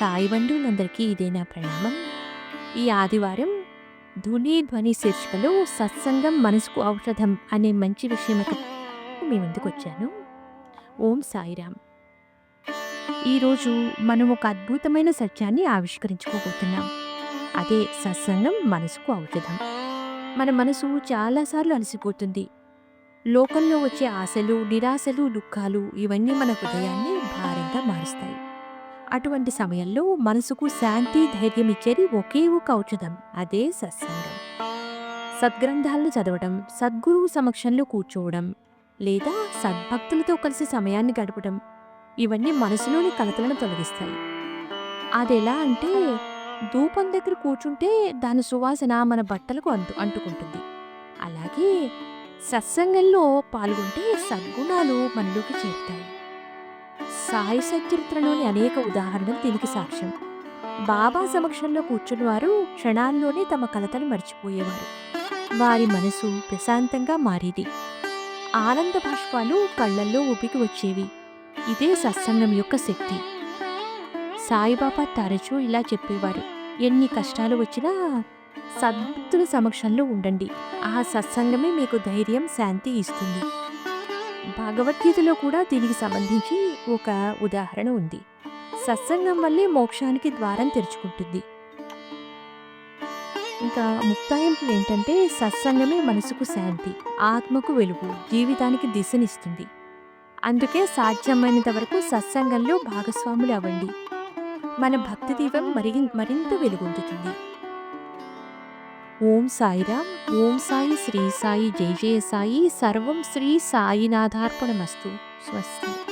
సాయి బంధువులందరికీ ఇదే నా ప్రణామం. ఈ ఆదివారం ధుని ధ్వని శీర్షికలో సత్సంగం మనసుకు ఔషధం అనే మంచి విషయం మీ ముందుకు వచ్చాను? ఓం సాయిరామ్ ఈరోజు మనం ఒక అద్భుతమైన సత్యాన్ని ఆవిష్కరించుకోబోతున్నాం. అదే సత్సంగం మనసుకు ఔషధం. మన మనసు చాలాసార్లు అలసిపోతుంది. లోకంలో వచ్చే ఆశలు నిరాశలు దుఃఖాలు ఇవన్నీ మన హృదయాన్ని భారంగా మారుస్తాయి. అటువంటి సమయంలో మనసుకు శాంతి ధైర్యం ఇచ్చేది ఒకే ఒక ఔషధం అదే సత్సంగం. సద్గ్రంథాలను చదవడం సద్గురువు సమక్షంలో కూర్చోవడం లేదా సద్భక్తులతో కలిసి సమయాన్ని గడపడం ఇవన్నీ మనసులోని కలతలను తొలగిస్తాయి. అది ఎలా అంటే ధూపం దగ్గర కూర్చుంటే దాని సువాసన మన బట్టలకు అంటు అంటుకుంటుంది. అలాగే సత్సంగంలో పాల్గొంటే సద్గుణాలు మనలోకి చేరుతాయి. సాయి సచరిత్రలోని అనేక ఉదాహరణలు దీనికి సాక్ష్యం. బాబా సమక్షంలో కూర్చుని వారు క్షణాల్లోనే తమ కలతను మర్చిపోయేవారు. వారి మనసు ప్రశాంతంగా మారేది. ఆనంద భాష్పాలు కళ్ళల్లో ఊపికి వచ్చేవి. ఇదే సత్సంగం యొక్క శక్తి. సాయిబాబా తరచూ ఇలా చెప్పేవారు. ఎన్ని కష్టాలు వచ్చినా సద్భక్తుల సమక్షంలో ఉండండి. ఆ సత్సంగమే మీకు ధైర్యం శాంతి ఇస్తుంది. భగవద్గీతలో కూడా దీనికి సంబంధించి ఒక ఉదాహరణ ఉంది. సత్సంగం వల్లే మోక్షానికి ద్వారం తెరుచుకుంటుంది. ఇంకా ముక్తాయింపు ఏంటంటే సత్సంగమే మనసుకు శాంతి ఆత్మకు వెలుగు జీవితానికి దిశనిస్తుంది. అందుకే సాధ్యమైనంత వరకు సత్సంగంలో భాగస్వాములు అవ్వండి. మన భక్తి దీపం మరి మరింత వెలుగొందుతుంది. ఓం సాయిరామ్ ఓం సాయి శ్రీ సాయి జయ జయ సాయి సర్వం శ్రీ సాయినాథార్పణమస్తు. స్వస్తి.